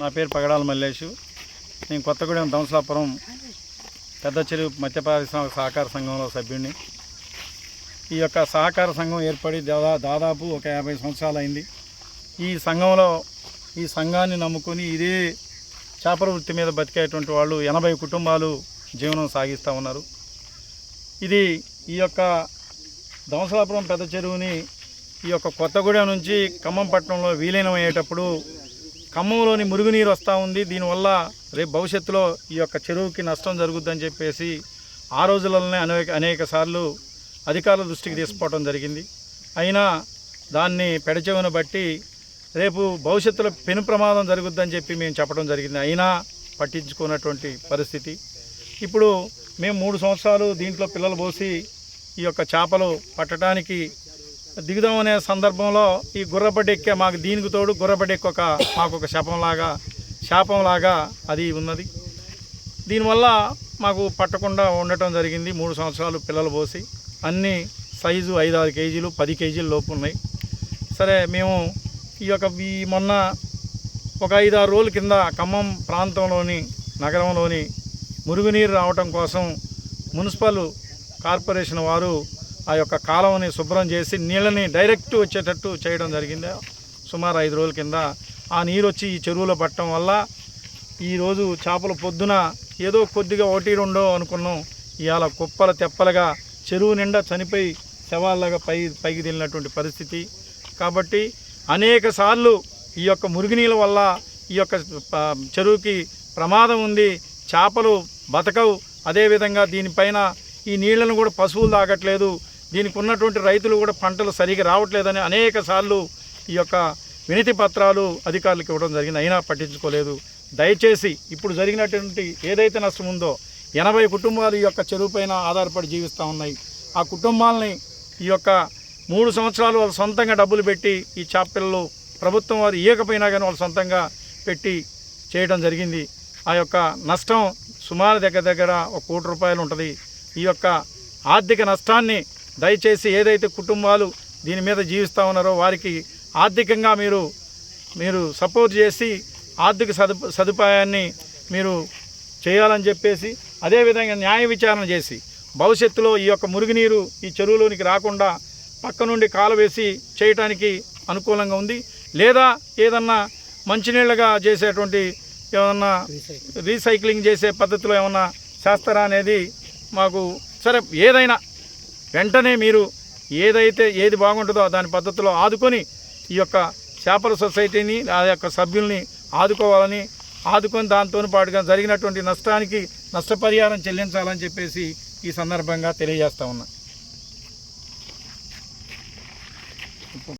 నా పేరు పగడాల మల్లేషు. నేను కొత్తగూడెం దంసలాపురం పెద్ద చెరువు మత్స్య పారిశ్రామిక సహకార సంఘంలో సభ్యుడిని. ఈ యొక్క సహకార సంఘం ఏర్పడి దాదా దాదాపు ఒక యాభై సంవత్సరాలు అయింది ఈ సంఘంలో ఈ సంఘాన్ని నమ్ముకొని ఇదే చేపల వృత్తి మీద బతికేటువంటి వాళ్ళు ఎనభై కుటుంబాలు జీవనం సాగిస్తూ ఉన్నారు. ఇది ఈ యొక్క దంసలాపురం పెద్ద చెరువుని ఈ యొక్క కొత్తగూడెం నుంచి ఖమ్మం పట్టణంలో విలీనం అయ్యేటప్పుడు ఖమ్మంలోని మురుగునీరు వస్తూ ఉంది. దీనివల్ల రేపు భవిష్యత్తులో ఈ యొక్క చెరువుకి నష్టం జరుగుద్దని చెప్పేసి ఆ రోజులలోనే అనేక అనేక సార్లు అధికారుల దృష్టికి తీసుకోవడం జరిగింది. అయినా దాన్ని పెడచెవును బట్టి రేపు భవిష్యత్తులో పెను ప్రమాదం జరుగుద్దని చెప్పి మేము చెప్పడం జరిగింది. అయినా పట్టించుకున్నటువంటి పరిస్థితి. ఇప్పుడు మేము మూడు సంవత్సరాలు దీంట్లో పిల్లలు పోసి ఈ యొక్క చేపలు పట్టడానికి దిగుదామనే సందర్భంలో ఈ గుర్రపడ్డి ఎక్కే మాకు దీనికి తోడు గుర్రపడ్డి ఒక మాకు ఒక శాపంలాగా శాపంలాగా అది ఉన్నది. దీనివల్ల మాకు పట్టకుండా ఉండటం జరిగింది. మూడు సంవత్సరాలు పిల్లలు పోసి అన్ని సైజు ఐదు ఆరు కేజీలు పది కేజీలు లోపు ఉన్నాయి. సరే మేము ఈ యొక్క ఈ మొన్న ఒక ఐదు ఆరు రోజుల కింద ఖమ్మం ప్రాంతంలోని నగరంలోని మురుగునీరు రావటం కోసం మున్సిపల్ కార్పొరేషన్ వారు ఆ యొక్క కాలువని శుభ్రం చేసి నీళ్ళని డైరెక్ట్ వచ్చేటట్టు చేయడం జరిగింది. సుమారు ఐదు రోజుల కింద ఆ నీరు వచ్చి ఈ చెరువులో పట్టడం వల్ల ఈరోజు చేపలు పొద్దున ఏదో కొద్దిగా ఒకటి రెండో అనుకున్నాం. ఇవాళ కుప్పల తెప్పలుగా చెరువు నిండా చనిపోయి శవాల్లాగా పై పైకి తేలినటువంటి పరిస్థితి. కాబట్టి అనేక సార్లు ఈ యొక్క మురుగునీళ్ళ వల్ల ఈ యొక్క చెరువుకి ప్రమాదం ఉంది. చేపలు బతకవు. అదేవిధంగా దీనిపైన ఈ నీళ్ళను కూడా పశువులు తాగట్లేదు. దీనికి ఉన్నటువంటి రైతులు కూడా పంటలు సరిగా రావట్లేదని అనేక సార్లు ఈ యొక్క వినతి పత్రాలు అధికారులకు ఇవ్వడం జరిగింది. అయినా పట్టించుకోలేదు. దయచేసి ఇప్పుడు జరిగినటువంటి ఏదైతే నష్టం ఉందో ఎనభై కుటుంబాలు ఈ యొక్క చెరువు పైన ఆధారపడి జీవిస్తూ ఉన్నాయి. ఆ కుటుంబాలని ఈ యొక్క మూడు సంవత్సరాలు వాళ్ళు సొంతంగా డబ్బులు పెట్టి ఈ చేపపిల్లలు ప్రభుత్వం వారు ఇవ్వకపోయినా కానీ వాళ్ళు సొంతంగా పెట్టి చేయడం జరిగింది. ఆ యొక్క నష్టం సుమారు దగ్గర దగ్గర ఒక కోటి రూపాయలు ఉంటుంది. ఈ యొక్క ఆర్థిక నష్టాన్ని దయచేసి ఏదైతే కుటుంబాలు దీని మీద జీవిస్తూ ఉన్నారో వారికి ఆర్థికంగా మీరు మీరు సపోర్ట్ చేసి ఆర్థిక సదుప సదుపాయాన్ని మీరు చేయాలని చెప్పేసి అదేవిధంగా న్యాయ విచారణ చేసి భవిష్యత్తులో ఈ యొక్క మురుగునీరు ఈ చెరువులోనికి రాకుండా పక్క నుండి కాలు వేసి చేయటానికి అనుకూలంగా ఉంది. లేదా ఏదన్నా మంచినీళ్ళగా చేసేటువంటి ఏమన్నా రీసైక్లింగ్ చేసే పద్ధతిలో ఏమన్నా చేస్తారా అనేది మాకు సరే ఏదైనా వెంటనే మీరు ఏదైతే ఏది బాగుంటుందో దాని పద్ధతిలో ఆదుకొని ఈ యొక్క చేపల సొసైటీని ఆ యొక్క సభ్యుల్ని ఆదుకోవాలని ఆదుకొని దాంతో పాటుగా జరిగినటువంటి నష్టానికి నష్టపరిహారం చెల్లించాలని చెప్పేసి ఈ సందర్భంగా తెలియజేస్తా ఉన్నా.